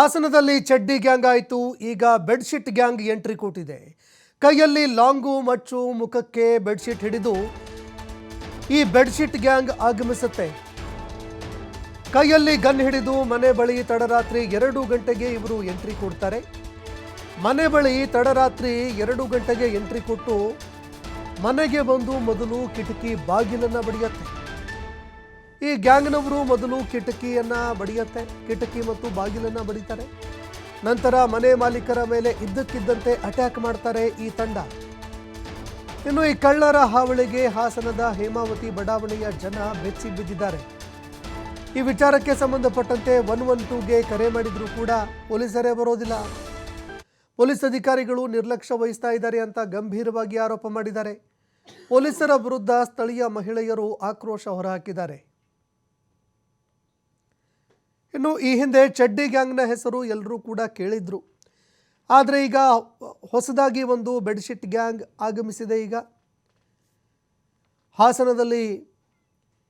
ಹಾಸನದಲ್ಲಿ ಚಡ್ಡಿ ಗ್ಯಾಂಗ್ ಆಯಿತು. ಈಗ ಬೆಡ್ಶೀಟ್ ಗ್ಯಾಂಗ್ ಎಂಟ್ರಿ ಕೊಟ್ಟಿದೆ. ಕೈಯಲ್ಲಿ ಲಾಂಗು ಮಚ್ಚು ಮುಖಕ್ಕೆ ಬೆಡ್ಶೀಟ್ ಹಿಡಿದು ಈ ಬೆಡ್ಶೀಟ್ ಗ್ಯಾಂಗ್ ಆಗಮಿಸುತ್ತೆ. ಕೈಯಲ್ಲಿ ಗನ್ ಹಿಡಿದು ಮನೆ ಬಳಿ ತಡರಾತ್ರಿ ಎರಡು ಗಂಟೆಗೆ ಇವರು ಎಂಟ್ರಿ ಕೊಡ್ತಾರೆ. ಮನೆ ಬಳಿ ತಡರಾತ್ರಿ ಎರಡು ಗಂಟೆಗೆ ಎಂಟ್ರಿ ಕೊಟ್ಟು ಮನೆಗೆ ಬಂದು ಮೊದಲು ಕಿಟಕಿ ಬಾಗಿಲನ್ನು ಬಡಿಯತ್ತೆ. ಈ ಗ್ಯಾಂಗ್ನವರು ಮೊದಲು ಕಿಟಕಿಯನ್ನ ಬಡಿಯತ್ತೆ. ಕಿಟಕಿ ಮತ್ತು ಬಾಗಿಲನ್ನ ಬಡಿತಾರೆ. ನಂತರ ಮನೆ ಮಾಲೀಕರ ಮೇಲೆ ಇದ್ದಕ್ಕಿದ್ದಂತೆ ಅಟ್ಯಾಕ್ ಮಾಡ್ತಾರೆ ಈ ತಂಡ. ಇನ್ನು ಈ ಕಳ್ಳರ ಹಾವಳಿಗೆ ಹಾಸನದ ಹೇಮಾವತಿ ಬಡಾವಣೆಯ ಜನ ಬೆಚ್ಚಿ ಬಿದ್ದಿದ್ದಾರೆ. ಈ ವಿಚಾರಕ್ಕೆ ಸಂಬಂಧಪಟ್ಟಂತೆ ಒನ್ ಒನ್ ಟೂಗೆ ಕರೆ ಮಾಡಿದ್ರು ಕೂಡ ಪೊಲೀಸರೇ ಬರೋದಿಲ್ಲ. ಪೊಲೀಸ್ ಅಧಿಕಾರಿಗಳು ನಿರ್ಲಕ್ಷ್ಯ ವಹಿಸ್ತಾ ಇದ್ದಾರೆ ಅಂತ ಗಂಭೀರವಾಗಿ ಆರೋಪ ಮಾಡಿದ್ದಾರೆ. ಪೊಲೀಸರ ವಿರುದ್ಧ ಸ್ಥಳೀಯ ಮಹಿಳೆಯರು ಆಕ್ರೋಶ ಹೊರಹಾಕಿದ್ದಾರೆ. ಇನ್ನು ಈ ಹಿಂದೆ ಚಡ್ಡಿ ಗ್ಯಾಂಗ್ನ ಹೆಸರು ಎಲ್ಲರೂ ಕೂಡ ಕೇಳಿದ್ರು. ಆದರೆ ಈಗ ಹೊಸದಾಗಿ ಒಂದು ಬೆಡ್ಶೀಟ್ ಗ್ಯಾಂಗ್ ಆಗಮಿಸಿದೆ ಈಗ. ಹಾಸನದಲ್ಲಿ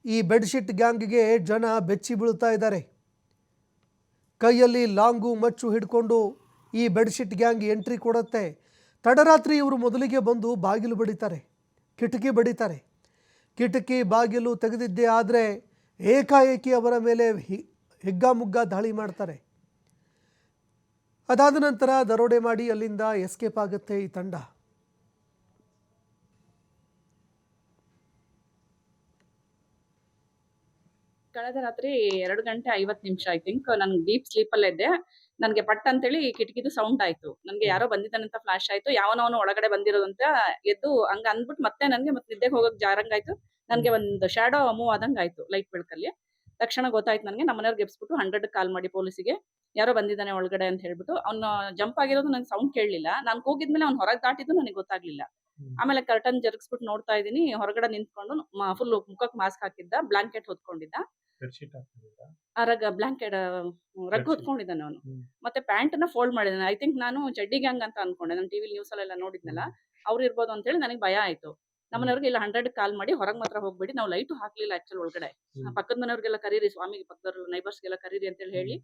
ಈ ಬೆಡ್ಶೀಟ್ ಗ್ಯಾಂಗ್ಗೆ ಜನ ಬೆಚ್ಚಿ ಬೀಳ್ತಾ ಇದ್ದಾರೆ. ಕೈಯಲ್ಲಿ ಲಾಂಗು ಮಚ್ಚು ಹಿಡ್ಕೊಂಡು ಈ ಬೆಡ್ಶೀಟ್ ಗ್ಯಾಂಗ್ ಎಂಟ್ರಿ ಕೊಡುತ್ತೆ. ತಡರಾತ್ರಿ ಇವರು ಮೊದಲಿಗೆ ಬಂದು ಬಾಗಿಲು ಬಡಿತಾರೆ, ಕಿಟಕಿ ಬಡಿತಾರೆ. ಕಿಟಕಿ ಬಾಗಿಲು ತೆಗೆದಿದ್ದೇ ಆದರೆ ಏಕಾಏಕಿ ಅವರ ಮೇಲೆ ಹಿಗ್ಗಾಮುಗ್ಗಾ ದಾಳಿ ಮಾಡ್ತಾರೆ. ಅದಾದ ನಂತರ ದರೋಡೆ ಮಾಡಿ ಅಲ್ಲಿಂದ ಎಸ್ಕೇಪ್ ಆಗುತ್ತೆ ಈ ತಂಡ. ಕಳೆದ ರಾತ್ರಿ ಎರಡು ಗಂಟೆ ಐವತ್ತು ನಿಮಿಷ ಐ ಥಿಂಕ್ ನನ್ಗೆ ಡೀಪ್ ಸ್ಲೀಪ್ ಅಲ್ಲೇ ಇದ್ದೆ. ನನಗೆ ಪಟ್ ಅಂತೇಳಿ ಕಿಟಕಿದು ಸೌಂಡ್ ಆಯ್ತು. ನನಗೆ ಯಾರೋ ಬಂದಿದ್ದಾನಂತ ಫ್ಲಾಶ್ ಆಯ್ತು. ಯಾವನವನು ಒಳಗಡೆ ಬಂದಿರೋದಂತ ಎದ್ದು ಹಂಗ ಅಂದ್ಬಿಟ್ಟು ಮತ್ತೆ ನನಗೆ ಮತ್ತೆ ನಿದ್ದೆಗೆ ಹೋಗಕ್ ಜಾರಂಗಾಯ್ತು. ನನಗೆ ಒಂದು ಶ್ಯಾಡೋ ಮೂವ್ ಆದಂಗ್ ಆಯ್ತು ಲೈಟ್ ಬೆಳಕಲ್ಲಿ ತಕ್ಷಣ ಗೊತ್ತಾಯ್ತು ನನಗೆ ನಮ್ಮ ಮನೆಯವ್ರಿಗೆ ಎಬ್ಸ್ಬಿಟ್ಟು ಹಂಡ್ರೆಡ್ ಕಾಲ್ ಮಾಡಿ ಪೊಲೀಸಿಗೆ. ಯಾರೋ ಬಂದಿದ್ದಾನೆ ಒಳಗಡೆ ಅಂತ ಹೇಳ್ಬಿಟ್ಟು ಅವ್ನು ಜಂಪ್ ಆಗಿರೋದು ನಂಗೆ ಸೌಂಡ್ ಕೇಳಲಿಲ್ಲ. ನಾನು ಕೂಗಿದ್ಮೇಲೆ ಅವ್ನು ಹೊರಗೆ ದಾಟಿದ್ದು ನನಗೆ ಗೊತ್ತಾಗ್ಲಿಲ್ಲ. ಆಮೇಲೆ ಕರ್ಟನ್ ಜರುಗಿಸ್ಬಿಟ್ಟು ನೋಡ್ತಾ ಇದ್ದೀನಿ ಹೊರಗಡೆ ನಿಂತ್ಕೊಂಡು ಫುಲ್ ಮುಖಕ್ಕೆ ಮಾಸ್ಕ್ ಹಾಕಿದ್ದ ಬ್ಲಾಂಕೆಟ್ ಹೊತ್ಕೊಂಡಿದ್ದ. Rug blanket rug. ಹೊತ್ಕೊಂಡಿದ್ದಾನೆ ಅವನು. ಮತ್ತೆ ಪ್ಯಾಂಟ್ನ ಫೋಲ್ಡ್ ಮಾಡಿದ್ದಾನೆ. ಐ ಥಿಂಕ್ ನಾನು ಚಡ್ಡಿ ಗ್ಯಾಂಗ್ ಅಂತ ಅನ್ಕೊಂಡೆ. ನಾನು ಟಿವಿ ನ್ಯೂಸ್ ಅಲ್ಲೆಲ್ಲ ನೋಡಿದ್ನಲ್ಲ ಅವ್ರು ಇರ್ಬೋದು ಅಂತ ಹೇಳಿ ನನಗೆ ಭಯ ಆಯ್ತು. ನಮ್ಮನೆಯವ್ರಿಗೆ ಇಲ್ಲ ಹಂಡ್ರೆಡ್ ಕಾಲ್ ಮಾಡಿ ಹೊರಗೆ ಮಾತ್ರ ಹೋಗ್ಬೇಡಿ ನಾವು ಲೈಟ್ ಹಾಕ್ಲಿಲ್ಲ ಆಕ್ಚುಲ್ ಒಳಗಡೆ. ಪಕ್ಕದ ಮನೆಯವ್ರಿಗೆಲ್ಲ ಕರೀರಿ ಸ್ವಾಮಿಗೆ ಪಕ್ಕದವ್ರು ನೈಬರ್ಸ್ಗೆಲ್ಲ ಕರೀರಿ ಅಂತ ಹೇಳಿ ಹೇಳಿ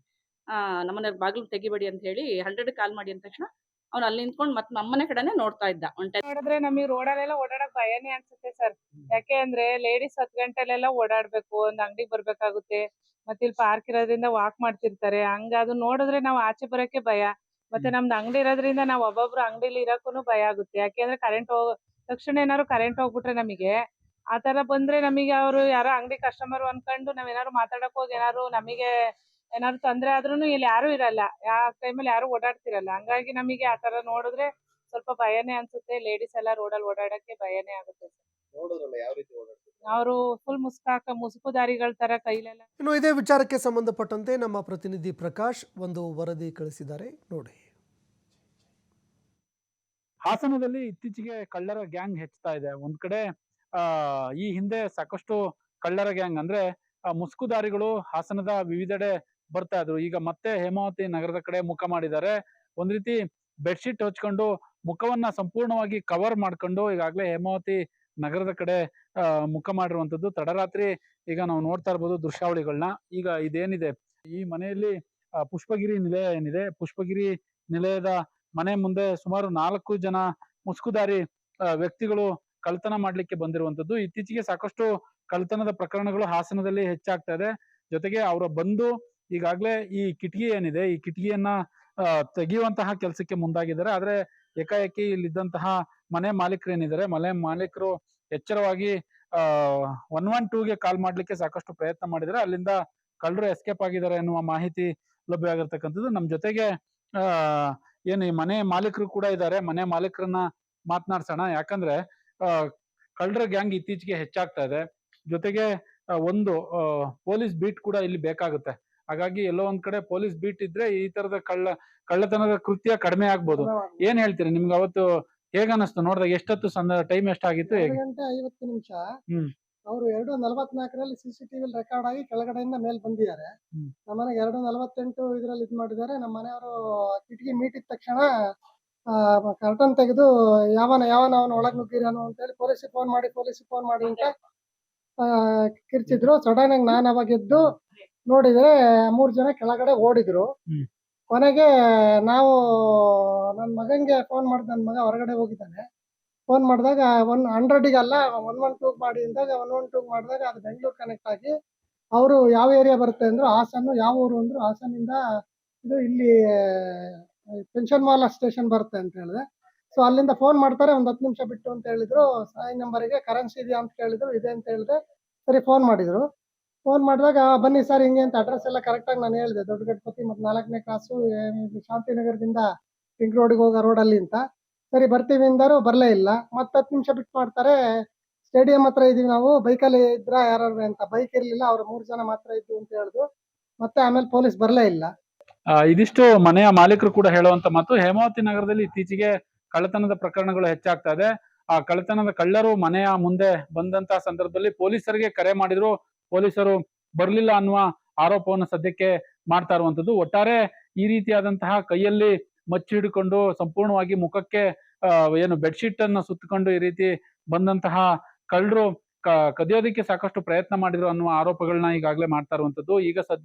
ಆ ನಮ್ಮನೆಯವ್ರ ಬಾಗಿಲು ತೆಗಿಬೇಡಿ ಅಂತ ಹೇಳಿ ಹಂಡ್ರೆಡ್ ಕಾಲ್ ಮಾಡಿ ಅಂದ ತಕ್ಷಣ ಅವ್ನು ಅಲ್ಲಿ ನಿಂತ್ಕೊಂಡು ಮತ್ತೆ ನಮ್ಮನೆ ಕಡೆನೆ ನೋಡ್ತಾ ಇದ್ದ. ಒನ್ ಟೈಮ್ ನೋಡಿದ್ರೆ ನಮಗೆ ರೋಡಲ್ಲೆಲ್ಲ ಓಡಾಡಕ್ ಭಯನೇ ಅನ್ಸುತ್ತೆ ಸರ್. ಯಾಕೆ ಅಂದ್ರೆ ಲೇಡೀಸ್ ಹತ್ತು ಗಂಟೆಲೆಲ್ಲ ಓಡಾಡ್ಬೇಕು ಒಂದ್ ಅಂಗಡಿಗೆ ಬರ್ಬೇಕಾಗುತ್ತೆ ಮತ್ತೆ ಇಲ್ಲಿ ಪಾರ್ಕ್ ಇರೋದ್ರಿಂದ ವಾಕ್ ಮಾಡ್ತಿರ್ತಾರೆ. ಹಂಗ ಅದು ನೋಡಿದ್ರೆ ನಾವು ಆಚೆ ಬರಕ್ಕೆ ಭಯ. ಮತ್ತೆ ನಮ್ದು ಅಂಗಡಿ ಇರೋದ್ರಿಂದ ನಾವ್ ಒಬ್ಬೊಬ್ರು ಅಂಗಡಿಲಿ ಇರಕ್ಕೂ ಭಯ ಆಗುತ್ತೆ. ಯಾಕೆಂದ್ರೆ ಕರೆಂಟ್ ಹೋಗ ತಕ್ಷಣ ಏನಾದ್ರು ಕರೆಂಟ್ ಹೋಗ್ಬಿಟ್ರೆ ನಮಗೆ ಆ ತರ ಬಂದ್ರೆ ನಮಗೆ ಅವರು ಯಾರೋ ಅಂಗಡಿ ಕಸ್ಟಮರ್ ಅನ್ಕೊಂಡು ನಾವ್ ಏನಾದ್ರು ಮಾತಾಡಕ್ ಹೋಗಿ ಏನಾದ್ರು ನಮಗೆ ಏನಾದ್ರು ತೊಂದ್ರೆ ಆದ್ರೂನು ಇಲ್ಲಿ ಯಾರು ಇರಲ್ಲ. ಆ ಟೈಮಲ್ಲಿ ಯಾರು ಓಡಾಡ್ತಿರಲ್ಲ. ಹಂಗಾಗಿ ನಮಗೆ ಆ ತರ ನೋಡಿದ್ರೆ ಸ್ವಲ್ಪ ಭಯನೇ ಅನ್ಸುತ್ತೆ. ಲೇಡೀಸ್ ಎಲ್ಲ ರೋಡಲ್ಲಿ ಓಡಾಡಕ್ಕೆ ಭಯನೇ ಆಗುತ್ತೆ ಯಾವ ಅವರು ಫುಲ್ ಮುಸ್ಕಾಕ ಮುಸುಕುದಾರಿಗಳ ತರ ಕೈಲೆಲ್ಲ ಇನ್ನು ಇದೇ ವಿಚಾರಕ್ಕೆ ಸಂಬಂಧಪಟ್ಟಂತೆ ನಮ್ಮ ಪ್ರತಿನಿಧಿ ಪ್ರಕಾಶ್ ಒಂದು ವರದಿ ಕಳಿಸಿದ್ದಾರೆ. ನೋಡಿ. ಹಾಸನದಲ್ಲಿ ಇತ್ತೀಚೆಗೆ ಕಳ್ಳರ ಗ್ಯಾಂಗ್ ಹೆಚ್ಚುತ್ತಾ ಇದೆ. ಒಂದ್ ಕಡೆ, ಆ, ಈ ಹಿಂದೆ ಸಾಕಷ್ಟು ಕಳ್ಳರ ಗ್ಯಾಂಗ್ ಅಂದ್ರೆ ಮುಸುಕುದಾರಿಗಳು ಹಾಸನದ ವಿವಿಧೆಡೆ ಬರ್ತಾ ಇದ್ರು. ಈಗ ಮತ್ತೆ ಹೇಮಾವತಿ ನಗರದ ಕಡೆ ಮುಖ ಮಾಡಿದ್ದಾರೆ. ಒಂದ್ ರೀತಿ ಬೆಡ್ಶೀಟ್ ಹೊಚ್ಕೊಂಡು ಮುಖವನ್ನ ಸಂಪೂರ್ಣವಾಗಿ ಕವರ್ ಮಾಡ್ಕೊಂಡು ಈಗಾಗಲೇ ಹೇಮಾವತಿ ನಗರದ ಕಡೆ ಮುಖ ಮಾಡಿರುವಂತದ್ದು. ತಡರಾತ್ರಿ ಈಗ ನಾವು ನೋಡ್ತಾ ಇರ್ಬೋದು ದೃಶ್ಯಾವಳಿಗಳನ್ನ ಈಗ ಇದೇನಿದೆ? ಈ ಮನೆಯಲ್ಲಿ ಪುಷ್ಪಗಿರಿ ನಿಲಯ ಏನಿದೆ? ಪುಷ್ಪಗಿರಿ ನಿಲಯದ ಮನೆ ಮುಂದೆ ಸುಮಾರು ನಾಲ್ಕು ಜನ ಮುಸುಕುದಾರಿ ವ್ಯಕ್ತಿಗಳು ಕಳ್ತನ ಮಾಡ್ಲಿಕ್ಕೆ ಬಂದಿರುವಂತದ್ದು ಇತ್ತೀಚೆಗೆ ಸಾಕಷ್ಟು ಕಳ್ತನದ ಪ್ರಕರಣಗಳು ಹಾಸನದಲ್ಲಿ ಹೆಚ್ಚಾಗ್ತಾ ಇದೆ. ಜೊತೆಗೆ ಅವರ ಬಂದು ಈಗಾಗಲೇ ಈ ಕಿಟಕಿ ಏನಿದೆ, ಈ ಕಿಟಕಿಯನ್ನ ತೆಗೆಯುವಂತಹ ಕೆಲಸಕ್ಕೆ ಮುಂದಾಗಿದ್ದಾರೆ. ಆದ್ರೆ ಏಕಾಏಕಿ ಇಲ್ಲಿದ್ದಂತಹ ಮನೆ ಮಾಲೀಕರು ಏನಿದ್ದಾರೆ, ಮನೆ ಮಾಲೀಕರು ಎಚ್ಚರವಾಗಿ ಒನ್ ಒನ್ ಟೂಗೆ ಕಾಲ್ ಮಾಡ್ಲಿಕ್ಕೆ ಸಾಕಷ್ಟು ಪ್ರಯತ್ನ ಮಾಡಿದ್ದಾರೆ. ಅಲ್ಲಿಂದ ಕಳ್ಳರು ಎಸ್ಕೇಪ್ ಆಗಿದ್ದಾರೆ ಎನ್ನುವ ಮಾಹಿತಿ ಲಭ್ಯ ಆಗಿರ್ತಕ್ಕಂಥದ್ದು. ನಮ್ಮ ಜೊತೆಗೆ ಏನು ಈ ಮನೆ ಮಾಲೀಕರು ಕೂಡ ಇದ್ದಾರೆ ಮನೆ ಮಾಲೀಕರನ್ನ ಮಾತನಾಡ್ಸೋಣ. ಯಾಕಂದ್ರೆ ಆ ಕಳ್ಳರ ಗ್ಯಾಂಗ್ ಇತ್ತೀಚೆಗೆ ಹೆಚ್ಚಾಗ್ತಾ ಇದೆ. ಜೊತೆಗೆ ಒಂದು ಪೊಲೀಸ್ ಬೀಟ್ ಕೂಡ ಇಲ್ಲಿ ಬೇಕಾಗುತ್ತೆ. ಹಾಗಾಗಿ ಎಲ್ಲೋ ಒಂದ್ ಕಡೆ ಪೊಲೀಸ್ ಬೀಟ್ ಇದ್ರೆ ಈ ತರದ ಕಳ್ಳ ಕಳ್ಳತನದ ಕೃತ್ಯ ಕಡಿಮೆ ಆಗ್ಬೋದು. ಏನ್ ಹೇಳ್ತೀರಿ ನಿಮ್ಗೆ ಅವತ್ತು ಹೇಗ ಅನಿಸ್ತು? ನೋಡಿದಾಗ ಎಷ್ಟೊತ್ತು ಸಂದ ಟೈಮ್ ಎಷ್ಟಾಗಿತ್ತು? ಹೇಗೆ? ನಿಮಿಷ. ಹ್ಮ್. ಅವರು ಎರಡು ನಲವತ್ನಾಲ್ಕರಲ್ಲಿ ಸಿ ಸಿ ಟಿವಿಲಿ ರೆಕಾರ್ಡ್ ಆಗಿ ಕೆಳಗಡೆಯಿಂದ ಮೇಲೆ ಬಂದಿದ್ದಾರೆ. ನಮ್ಮ ಮನೆಗೆ ಎರಡು ನಲವತ್ತೆಂಟು ಇದ್ರಲ್ಲಿ ಇದು ಮಾಡಿದ್ದಾರೆ. ನಮ್ಮ ಮನೆಯವರು ಕಿಟಕಿ ಮೀಟಿದ ತಕ್ಷಣ ಕರ್ಟನ್ ತೆಗೆದು ಯಾವನ ಯಾವನ ಅವನ ಒಳಗ್ ಅಂತ ಹೇಳಿ ಪೊಲೀಸಿಗೆ ಫೋನ್ ಮಾಡಿ ಪೊಲೀಸಿಗೆ ಫೋನ್ ಮಾಡಿ ಅಂತ ಆ, ಕಿರ್ಚಿದ್ರು. ಸಡನ್ ಆಗಿ ನಾನು ಅವಾಗ ಎದ್ದು ನೋಡಿದ್ರೆ ಮೂರ್ ಜನ ಕೆಳಗಡೆ ಓಡಿದ್ರು. ಕೊನೆಗೆ ನಾವು ನನ್ನ ಮಗನಿಗೆ ಫೋನ್ ಮಾಡಿದ ನನ್ನ ಮಗ ಹೊರಗಡೆ ಹೋಗಿದ್ದಾನೆ. ಫೋನ್ ಮಾಡಿದಾಗ ಒನ್ ಅಲ್ಲ ಒನ್ ಒನ್ ಟೂಗೆ ಮಾಡಿ ಅಂದಾಗ ಒನ್ ಒನ್ ಟೂ ಮಾಡಿದಾಗ ಅದು ಬೆಂಗಳೂರು ಕನೆಕ್ಟ್ ಆಗಿ ಅವರು ಯಾವ ಏರಿಯಾ ಬರುತ್ತೆ ಅಂದರು ಹಾಸನ್ನು ಯಾವ ಊರು ಅಂದರು ಹಾಸನಿಂದ ಇದು ಇಲ್ಲಿ ಪೆನ್ಷನ್ ಮಾಲ ಸ್ಟೇಷನ್ ಬರುತ್ತೆ ಅಂತ ಹೇಳಿದೆ. ಸೊ ಅಲ್ಲಿಂದ ಫೋನ್ ಮಾಡ್ತಾರೆ, ಒಂದು ಹತ್ತು ನಿಮಿಷ ಬಿಟ್ಟು ಅಂತ ಹೇಳಿದ್ರು. ಸಾಯಿ ನಂಬರಿಗೆ ಕರೆನ್ಸಿ ಇದೆಯಾ ಅಂತ ಕೇಳಿದ್ರು, ಇದೆ ಅಂತ ಹೇಳಿದೆ. ಸರಿ ಫೋನ್ ಮಾಡಿದ್ರು. ಫೋನ್ ಮಾಡಿದಾಗ ಬನ್ನಿ ಸರ್ ಹಿಂಗೆ ಅಂತ ಅಡ್ರೆಸ್ ಎಲ್ಲ ಕರೆಕ್ಟಾಗಿ ನಾನು ಹೇಳಿದೆ. ದೊಡ್ಡ ಗಣಪತಿ ಮತ್ತು ನಾಲ್ಕನೇ ಕ್ಲಾಸು ಶಾಂತಿನಗರದಿಂದ ಪಿಂಕ್ ರೋಡಿಗೆ ಹೋಗೋ ರೋಡಲ್ಲಿ ಅಂತ. ಸರಿ, ಬರ್ತೀವಿ ಅಂದರು ಬರಲೇ ಇಲ್ಲ. ಮತ್ತೆ ಹತ್ತು ನಿಮಿಷ ಬಿಟ್ಟು ಮಾಡ್ತಾರೆ. ಸ್ಟೇಡಿಯಂ ಹತ್ರ ಇದೀವಿ ನಾವು. ಬೈಕಲ್ಲಿ ಇದ್ರ ಯಾರು ಅಂತ. ಬೈಕ್ ಇರಲಿಲ್ಲ, ಅವ್ರು ಮೂರು ಜನ ಮಾತ್ರ ಇದ್ದು ಅಂತ ಹೇಳುದು. ಮತ್ತೆ ಆಮೇಲೆ ಪೊಲೀಸ್ ಬರಲೇ ಇಲ್ಲ. ಇದಿಷ್ಟು ಮನೆಯ ಮಾಲೀಕರು ಕೂಡ ಹೇಳುವಂತ ಮಾತು. ಹೇಮಾವತಿ ನಗರದಲ್ಲಿ ಇತ್ತೀಚೆಗೆ ಕಳ್ಳತನದ ಪ್ರಕರಣಗಳು ಹೆಚ್ಚಾಗ್ತಾ ಇದೆ. ಆ ಕಳ್ಳತನದ ಕಳ್ಳರು ಮನೆಯ ಮುಂದೆ ಬಂದಂತ ಸಂದರ್ಭದಲ್ಲಿ ಪೊಲೀಸರಿಗೆ ಕರೆ ಮಾಡಿದ್ರು. ಪೊಲೀಸರು ಬರಲಿಲ್ಲ ಅನ್ನುವ ಆರೋಪವನ್ನು ಸದ್ಯಕ್ಕೆ ಮಾಡ್ತಾ ಇರುವಂತದ್ದು ಒಟ್ಟಾರೆ ಈ ರೀತಿಯಾದಂತಹ ಕೈಯಲ್ಲಿ ಮಚ್ಚಿ ಹಿಡ್ಕೊಂಡು ಸಂಪೂರ್ಣವಾಗಿ ಮುಖಕ್ಕೆ ಏನು ಬೆಡ್ಶೀಟ್ ಅನ್ನ ಸುತ್ತಕೊಂಡು ಈ ರೀತಿ ಬಂದಂತಹ ಕಳ್ಳರು ಕದಿಯೋದಿಕ್ಕೆ ಸಾಕಷ್ಟು ಪ್ರಯತ್ನ ಮಾಡಿದ್ರು ಅನ್ನುವ ಆರೋಪಗಳನ್ನ ಈಗಾಗಲೇ ಮಾಡ್ತಾ ಇರುವಂತದ್ದು ಈಗ ಸದ್ಯ